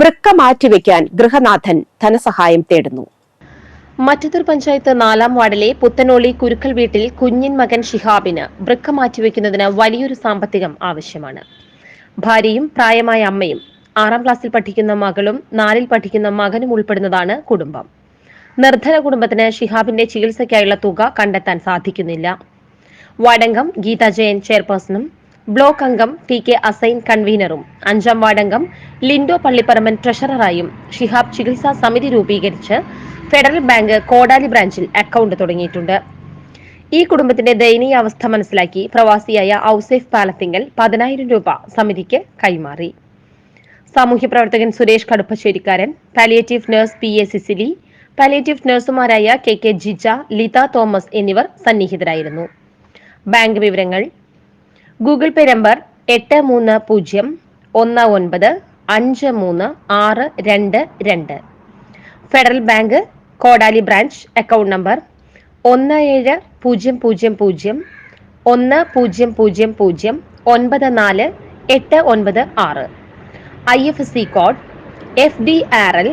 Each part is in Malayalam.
വൃക്ക മാറ്റിവെക്കാൻ ഗൃഹനാഥൻ ധനസഹായം തേടുന്നു. മറ്റത്തൂർ പഞ്ചായത്ത് നാലാം വാർഡിലെ പുത്തനോളി കുരുക്കൽ വീട്ടിൽ കുഞ്ഞിൻ മകൻ ഷിഹാബിന് വൃക്ക മാറ്റിവെക്കുന്നതിന് വലിയൊരു സാമ്പത്തികം ആവശ്യമാണ്. ഭാര്യയും പ്രായമായ അമ്മയും ആറാം ക്ലാസ്സിൽ പഠിക്കുന്ന മകളും നാലിൽ പഠിക്കുന്ന മകനും ഉൾപ്പെടുന്നതാണ് കുടുംബം. നിർധന കുടുംബത്തിന് ഷിഹാബിന്റെ ചികിത്സയ്ക്കായുള്ള തുക കണ്ടെത്താൻ സാധിക്കുന്നില്ല. വടങ്കം ഗീതാ ജയൻ ചെയർപേഴ്സണും ബ്ലോക്ക് അംഗം ടി കെ അസൈൻ കൺവീനറും. അഞ്ചാം വാർഡംഗം ലിൻഡോ പള്ളിപ്പറമ്പൻ ട്രഷററായും ഷിഹാബ് ചികിത്സാ സമിതി രൂപീകരിച്ച് ഫെഡറൽ ബാങ്ക് കോടാലി ബ്രാഞ്ചിൽ അക്കൗണ്ട് തുടങ്ങിയിട്ടുണ്ട്. ഈ കുടുംബത്തിന്റെ ദയനീയ അവസ്ഥ മനസ്സിലാക്കി പ്രവാസിയായ ഔസേഫ് പാലത്തിങ്കൽ പതിനായിരം രൂപ സമിതിക്ക് കൈമാറി. സാമൂഹ്യ പ്രവർത്തകൻ Suresh കടുപ്പശ്ശേരിക്കാരൻ palliative nurse P A Cicily palliative നഴ്സുമാരായ K K Jija Litha Thomas എന്നിവർ സന്നിഹിതരായിരുന്നു. ബാങ്ക് വിവരങ്ങൾ ഗൂഗിൾ പേ നമ്പർ എട്ട് മൂന്ന് പൂജ്യം ഒന്ന് ഒൻപത് അഞ്ച് മൂന്ന് ആറ് രണ്ട് രണ്ട്. Federal bank Kodali branch account number ഒന്ന് ഏഴ് പൂജ്യം പൂജ്യം പൂജ്യം ഒന്ന് പൂജ്യം പൂജ്യം പൂജ്യം ഒൻപത് നാല് എട്ട് ഒൻപത് ആറ്. I F C code F D R L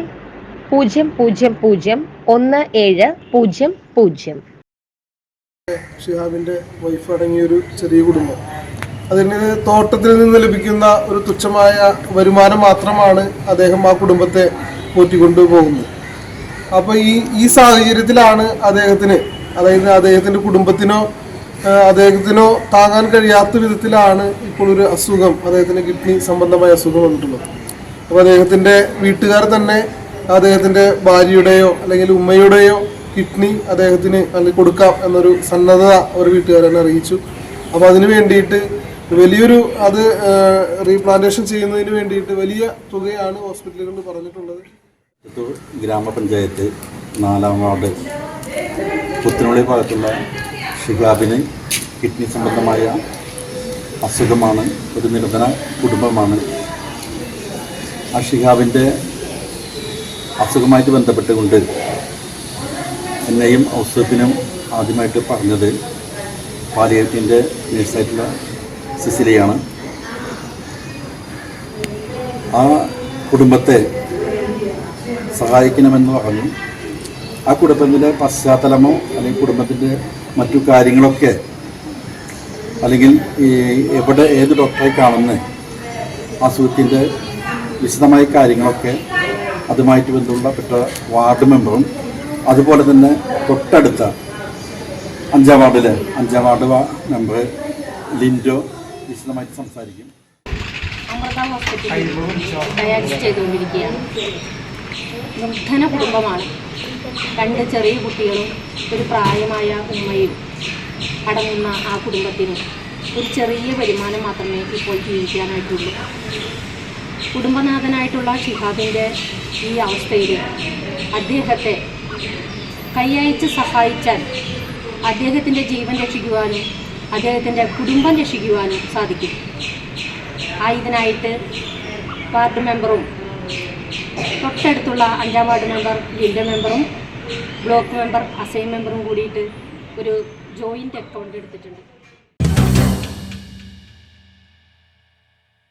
പൂജ്യം പൂജ്യം പൂജ്യം ഒന്ന് ഏഴ് പൂജ്യം പൂജ്യം. ഷിഹാബിന്റെ വൈഫ് അടങ്ങിയ ഒരു ചെറിയ കുടുംബം. അതിന് തോട്ടത്തിൽ നിന്ന് ലഭിക്കുന്ന ഒരു തുച്ഛമായ വരുമാനം മാത്രമാണ് അദ്ദേഹം ആ കുടുംബത്തെ പോറ്റിക്കൊണ്ടു പോകുന്നത്. അപ്പോൾ ഈ ഈ സാഹചര്യത്തിലാണ് അദ്ദേഹത്തിന് അതായത് അദ്ദേഹത്തിന്റെ കുടുംബത്തിനോ അദ്ദേഹത്തിനോ താങ്ങാൻ കഴിയാത്ത വിധത്തിലാണ് ഇപ്പോൾ ഒരു അസുഖം അദ്ദേഹത്തിന് കിഡ്നി സംബന്ധമായ അസുഖം വന്നിട്ടുള്ളത്. അപ്പോൾ അദ്ദേഹത്തിന്റെ വീട്ടുകാർ തന്നെ അദ്ദേഹത്തിന്റെ ഭാര്യയുടെയോ അല്ലെങ്കിൽ ഉമ്മയുടെയോ കിഡ്നി അദ്ദേഹത്തിന് അല്ലെങ്കിൽ കൊടുക്കാം എന്നൊരു സന്നദ്ധത അവർ വീട്ടുകാരനെ അറിയിച്ചു. അപ്പോൾ അതിന് വേണ്ടിയിട്ട് വലിയൊരു അത് റീപ്ലാന്റേഷൻ ചെയ്യുന്നതിന് വേണ്ടിയിട്ട് വലിയ തുകയാണ് ഹോസ്പിറ്റലുകൾ പറഞ്ഞിട്ടുള്ളത്. ഗ്രാമപഞ്ചായത്ത് നാലാം വാർഡ് പുത്തനുള്ളി ഭാഗത്തുള്ള ഷിഹാബിന് കിഡ്നി സംബന്ധമായ അസുഖമാണ് ഒരു നിരന്തര കുടുംബമാണ്. ആ ഷിഹാബിന്റെ അസുഖമായിട്ട് ബന്ധപ്പെട്ടുകൊണ്ട് എന്നെയും ഔസഫിനും ആദ്യമായിട്ട് പറഞ്ഞത് പാലിയത്തിന്റെ നേഴ്സായിട്ടുള്ള സിസിലിയാണ്. ആ കുടുംബത്തെ സഹായിക്കണമെന്ന് പറഞ്ഞു. ആ കുടുംബത്തിന്റെ പശ്ചാത്തലമോ അല്ലെങ്കിൽ കുടുംബത്തിന്റെ മറ്റു കാര്യങ്ങളൊക്കെ അല്ലെങ്കിൽ എവിടെ ഏത് ഡോക്ടറെ കാണുന്ന അസുഖത്തിന്റെ വിശദമായ കാര്യങ്ങളൊക്കെ അതുമായിട്ട് ബന്ധപ്പെട്ട വാർഡ് മെമ്പറും അതുപോലെ തന്നെ തൊട്ടടുത്ത അഞ്ചാം വാർഡിലെ അഞ്ചാം വാർഡ് മെമ്പർ ലിൻഡോ വിശദമായിട്ട് സംസാരിക്കും. അമൃത ഹോസ്പിറ്റലിൽ ഡയാലിസിസ് ചെയ്തുകൊണ്ടിരിക്കുകയാണ്. നിർധന കുടുംബമാണ്. രണ്ട് ചെറിയ കുട്ടികളും ഒരു പ്രായമായ ഉമ്മയും അടങ്ങുന്ന ആ കുടുംബത്തിന് ഒരു ചെറിയ വരുമാനം മാത്രമേ ഇപ്പോൾ ജീവിക്കാനായിട്ടുള്ളൂ. കുടുംബനാഥനായിട്ടുള്ള ഷിഹാബിന്റെ ഈ അവസ്ഥയിൽ അദ്ദേഹത്തെ കൈയയച്ച് സഹായിച്ചാൽ അദ്ദേഹത്തിന്റെ ജീവൻ രക്ഷിക്കുവാനും അദ്ദേഹത്തിന്റെ കുടുംബം രക്ഷിക്കുവാനും സാധിക്കും. ആ ഇതിനായിട്ട് വാർഡ് മെമ്പറും തൊട്ടടുത്തുള്ള അഞ്ചാം വാർഡ് മെമ്പർ ജില്ല മെമ്പറും ബ്ലോക്ക് മെമ്പർ അസൈൻ മെമ്പറും കൂടിയിട്ട് ഒരു ജോയിന്റ് അക്കൗണ്ട് എടുത്തിട്ടുണ്ട്.